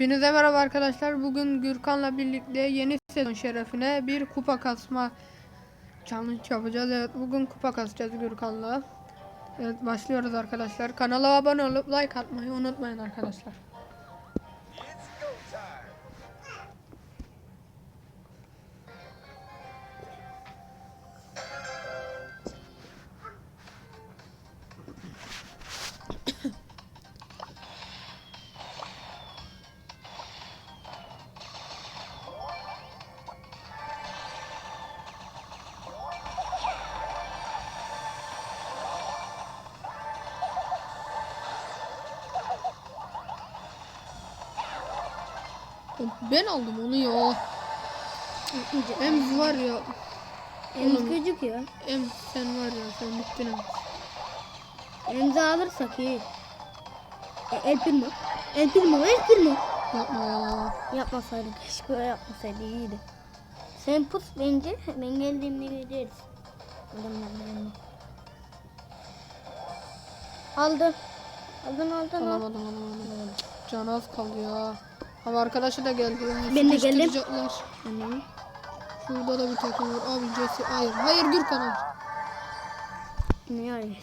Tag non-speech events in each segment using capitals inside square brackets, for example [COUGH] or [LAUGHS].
Hepinize merhaba arkadaşlar. Bugün Gürkan'la birlikte yeni sezon şerefine bir kupa kasma challenge yapacağız. Evet bugün kupa kasacağız Gürkan'la. Evet başlıyoruz arkadaşlar. Kanala abone olup like atmayı unutmayın arkadaşlar. Ben aldım onu ya. Em var ya. Emz gözüküyor. Em sen var ya sen bittin em. Emzi alırsak iyi. E, el primo. El primo, el primo. Yapma ya. Yapmasaydık, keşke yapmasaydı iyiydi. Sen pus bence, ben geldiğimde göreceğiz. Adamlar beni. Aldın. Aldın, aldın, aldın. Alamadım alamadım. Can az kaldı ya. Abi arkadaşı da geldi. ya. Ben de geldim. Annem. Şurada da bir takım var. Abi Jesse hayır. Hayır Gürkan abi. Ne yani?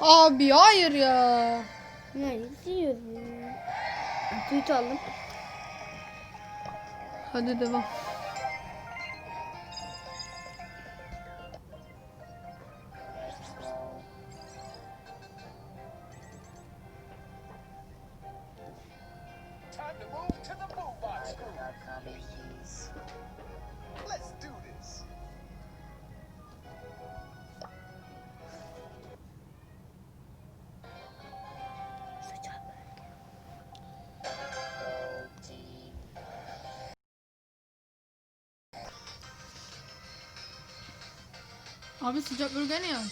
Abi hayır ya. Ne yani? Diyoruz ya. Tweet aldım. Hadi devam. Crew. Let's do this. Abi sıcak bölge ne ya?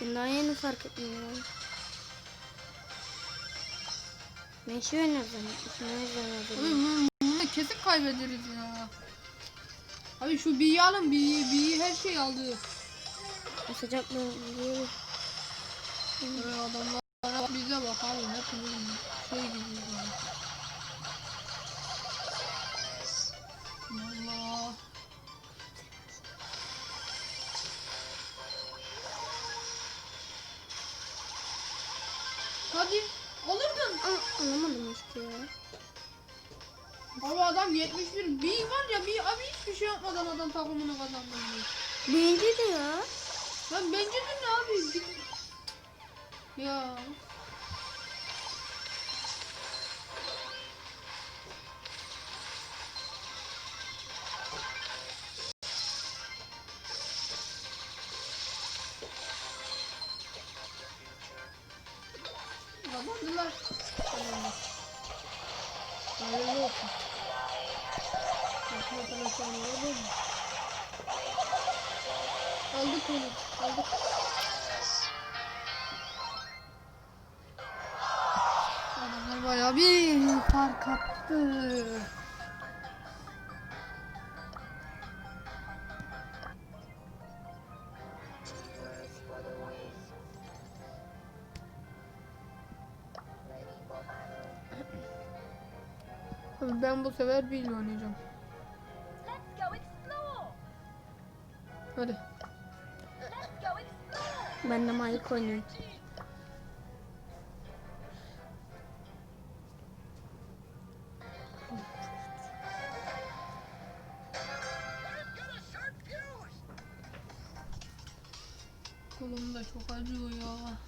Ben daha yeni fark ettim ya. Bunu, bunu kesin kaybederiz ya. Abi şu B'yi alın B'yi. B'yi her şey aldı. Sıcak mı? Böyle adamlar bak bize bak abi hepimiz şey gibi Abi adam 71 bir var ya bir abi hiçbir şey yapmadan adam takımını kazandırdı. Bence de ya. Lan bence de ne abi? Ya. Kazandılar. Kazandılar. Hayırlı olsun. Bakma sen olur mu? Aldık onu. Aldık. Adamlar bayağı bir fark attı. Ben bu sefer bir oynayacağım. Hadi. Ben de Mike oynuyorum. Kolum da çok acıyor ya.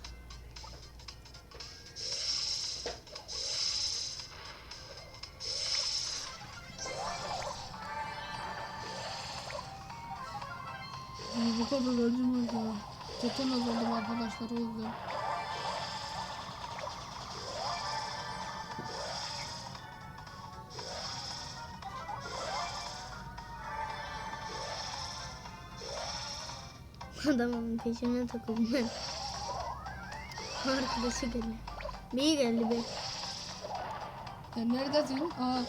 Kadar acımaz ya. Tetanus oldum arkadaşlar o yüzden. Adamın peşine takıldım ben. Arkadaşı geldi. Bir geldi bir. Sen neredesin? Aa,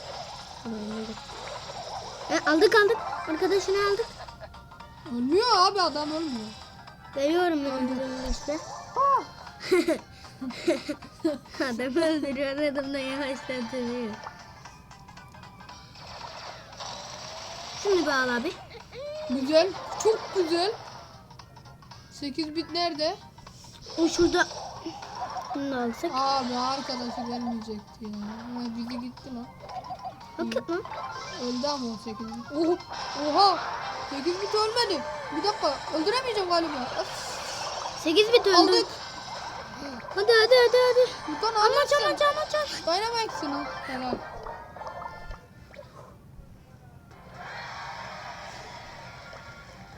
aldık aldık. Arkadaşını aldık. Ölmüyor abi adam ölmüyor. Veriyorum öldürdüm işte. [LAUGHS] Adam öldürüyor adam da yavaşlatıyor. Şimdi bağla abi. Güzel. Çok güzel. 8 bit nerede? O şurada. Bunu da alsak. Abi arkadaşı gelmeyecekti ya. Ama bizi gitti lan. Hakikaten. Öldü ama o 8 bit. Oha! Oha! 8 bit ölmedi. Bir dakika. Öldüremeyeceğim galiba. Of, 8 bit öldü. Aldık. Hadi hadi hadi hadi. Buradan Amaç alırsın. amaç amaç amaç. Dynamax'ını. Helal.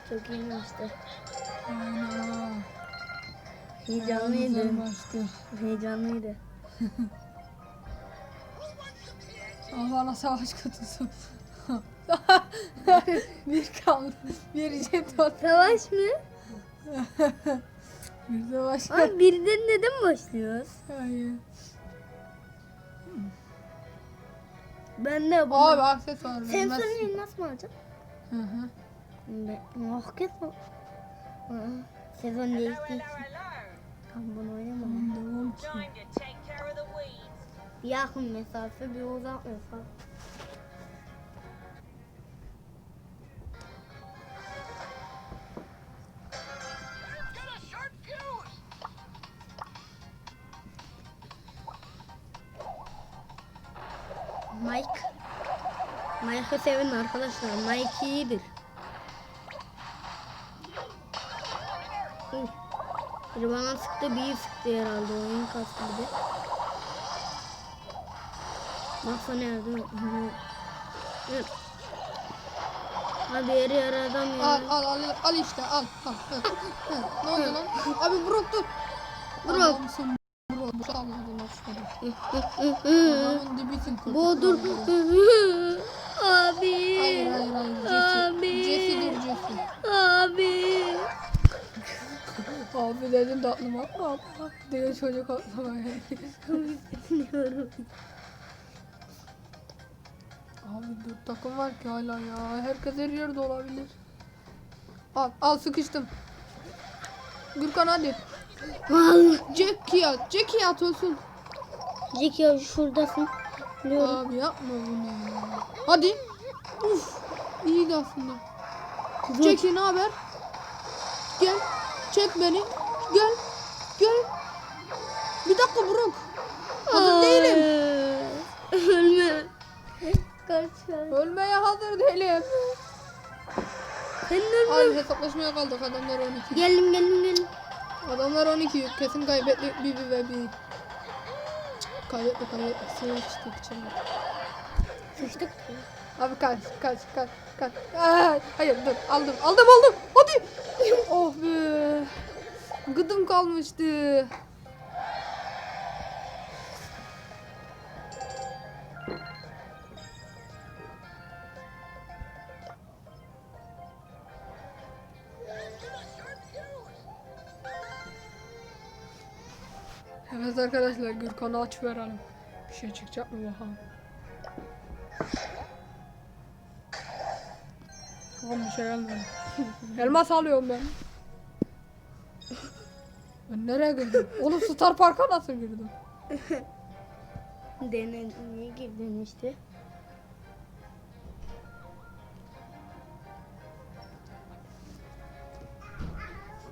Çok iyi maçtı. Heyecanlıydı. Maçtı. Heyecanlıydı. [LAUGHS] Bana savaş kutusu. [LAUGHS] bir kaldı. Bir jeton. Savaş mı? [LAUGHS] Bir savaş. Abi birden neden başlıyoruz? Hayır. Ben de bu. Abi aksesuar Sen vermezsin. sonra nasıl mı alacaksın? Hı hı. Ben oh kesin. Sezon değişti. Tam bunu oynamam. Devam ki. Yakın mesafe bir uzak mesafe. Mike. Mike'ı sevin arkadaşlar. Mike iyidir. Uy. Biri bana sıktı, biri sıktı herhalde. Oyun kastı bir de. Baksana nerede? Hı. Hı. Abi yeri yer adam ya. Al al al al işte al. al. Hı, hı. ne oldu lan? Abi Brock dur. Brock. Hı. Adamın dibisin kötü. Boğdur. Abi. Hayır hayır hayır. Abi. Jesse dur Jesse. Abi. Abi dedin tatlıma. Baba diye çocuk aklıma. Bilmiyorum. Abi dört takım var ki hala ya. Herkes her yerde olabilir. Al al sıkıştım. Gürkan hadi. Al. Jackie at. Jackie at olsun. Zeki abi şuradasın. Biliyorum. Abi yapma bunu ya. Hadi. Uf. İyiydi aslında. Dur. Jackie ne haber? Gel. Çek beni. Gel. Gel. Bir dakika Brock. Hazır değilim. Ay, [LAUGHS] Ölme. Kaç. Ölmeye hazır değilim. Sen ölme. Ay hesaplaşmaya kaldık adamlar 12. Geldim geldim geldim. Adamlar 12 kesin kaybettik bir bir ve bir. Kaybettik kaybettik sıçtık içine. Sıçtık. Abi kaç kaç kaç kaç. Ay, hayır dur aldım aldım aldım hadi. oh be. Gıdım kalmıştı. Gürkan'ı aç verelim. Bir şey çıkacak mı bakalım. Tamam bir şey gelmedi. [LAUGHS] Elmas alıyorum ben. [LAUGHS] Ben nereye girdim? Oğlum Star Park'a nasıl girdim? [LAUGHS] Deneye girdin işte.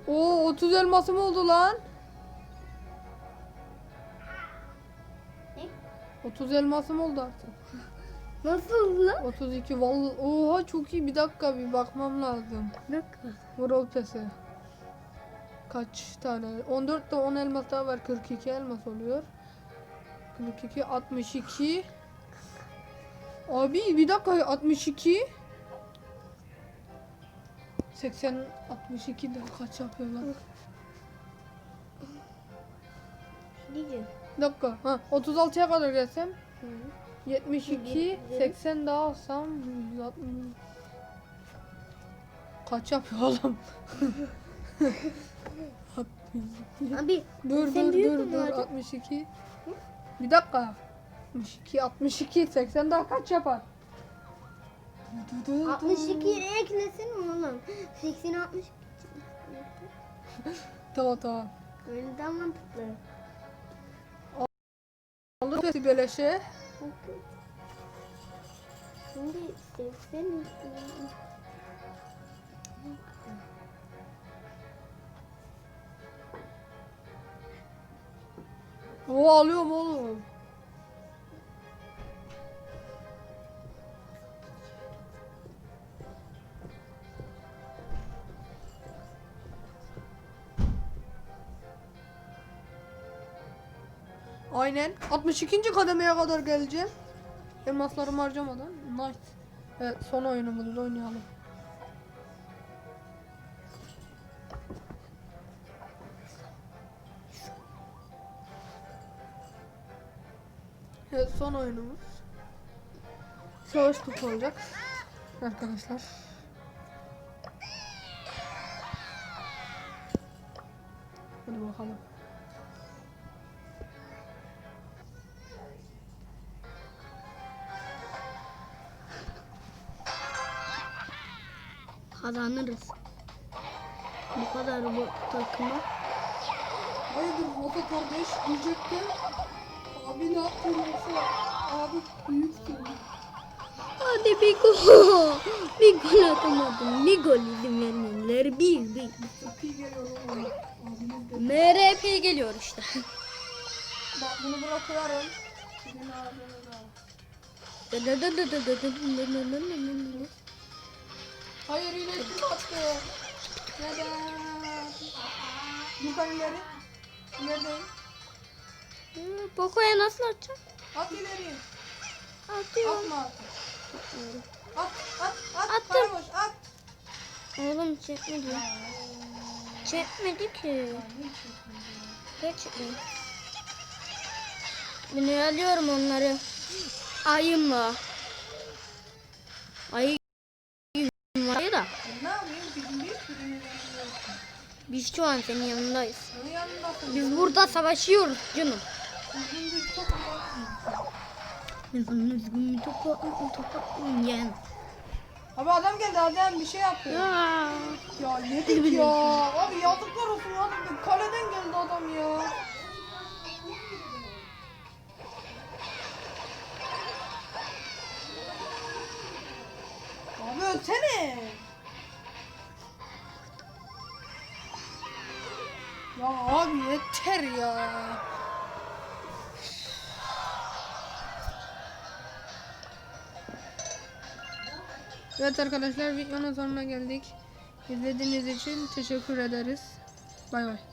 Oo 30 elmasım oldu lan. 30 elmasım oldu artık. [LAUGHS] Nasıl lan? 32 vallahi oha çok iyi bir dakika bir bakmam lazım. Ne kadar? World Pass'e. Kaç tane? 14 de 10 elmas daha var. 42 elmas oluyor. 42 62 Abi bir dakika 62 80 62 de kaç yapıyor Bir dakika. Ha 36'ya kadar gelsem Hı. 72 80 daha alsam 160 Kaç yapıyor oğlum? [LAUGHS] Abi Dur Sen dur büyük dur mü dur acaba? 62. Bir dakika. 62 62 80 daha kaç yapar? Dur, dur. 62 eklesin oğlum. 80 60. Tamam tamam. Öyle daha mantıklı. Geldi beleşe. Şimdi sevsen O alıyorum oğlum. Aynen. 62. kademeye kadar geleceğim. Elmaslarımı harcamadan. Nice. Evet son oyunumuzu oynayalım. Evet son oyunumuz. Savaş topu olacak. Arkadaşlar. Hadi bakalım. Kazanırız. Bu kadar bu takıma. Hayırdır Moto kardeş diyecektim. Abi ne yaptın yoksa? Abi büyüksün. Hadi bir gol. Bir gol atamadım. Bir gol izin vermediler. Bir bir. MRP geliyor işte. Bak bunu bırakıyorum. Sizin ağzınıza. Hayır iyileştim attı. Neden? Yukarı ileri. İlerideyim. Poco'ya nasıl atacağım? At ileri. Atıyorum. Atma artık. At at at. Attım. Karaboş at. Oğlum çekmedi. Çekmedi ki. Hiç çekmedi. Ben alıyorum onları. Ayımla. Ayı var da. Ne yapayım? Bizim bir yanındayız. Biz şu an senin yanındayız. Biz burada savaşıyoruz canım. Abi adam geldi adam bir şey yaptı. Ya. Ya yedik ya. Abi yazıklar olsun abi. Kaleden geldi adam ya. Ya abi yeter ya. Evet arkadaşlar videonun sonuna geldik. İzlediğiniz için teşekkür ederiz. Bay bay.